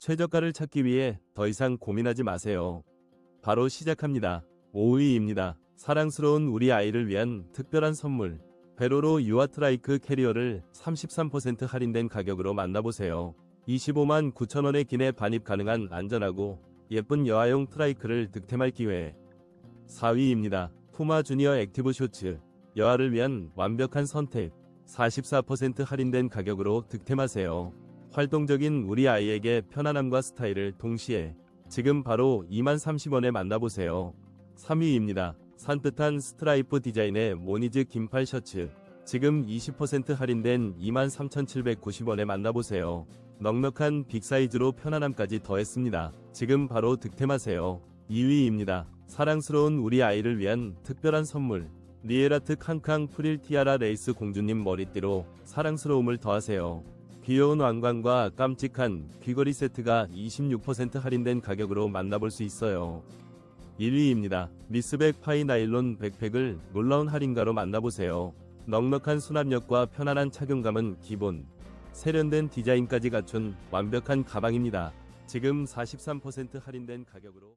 최저가를 찾기 위해 더 이상 고민하지 마세요. 바로 시작합니다. 5위입니다. 사랑스러운 우리 아이를 위한 특별한 선물. 베로로 유아트라이크 캐리어를 33% 할인된 가격으로 만나보세요. 25만 9천원의 기내 반입 가능한 안전하고 예쁜 여아용 트라이크를 득템할 기회. 4위입니다. 푸마 주니어 액티브 쇼츠. 여아를 위한 완벽한 선택. 44% 할인된 가격으로 득템하세요. 활동적인 우리 아이에게 편안함과 스타일을 동시에 지금 바로 2만 30원에 만나보세요. 3위입니다. 산뜻한 스트라이프 디자인의 모니즈 긴팔 셔츠. 지금 20% 할인된 23,790원에 만나보세요. 넉넉한 빅사이즈로 편안함까지 더했습니다. 지금 바로 득템하세요. 2위입니다. 사랑스러운 우리 아이를 위한 특별한 선물. 리에라트 캉캉 프릴 티아라 레이스 공주님 머리띠로 사랑스러움을 더하세요. 귀여운 왕관과 깜찍한 귀걸이 세트가 26% 할인된 가격으로 만나볼 수 있어요. 1위입니다. 미스백 파이 나일론 백팩을 놀라운 할인가로 만나보세요. 넉넉한 수납력과 편안한 착용감은 기본. 세련된 디자인까지 갖춘 완벽한 가방입니다. 지금 43% 할인된 가격으로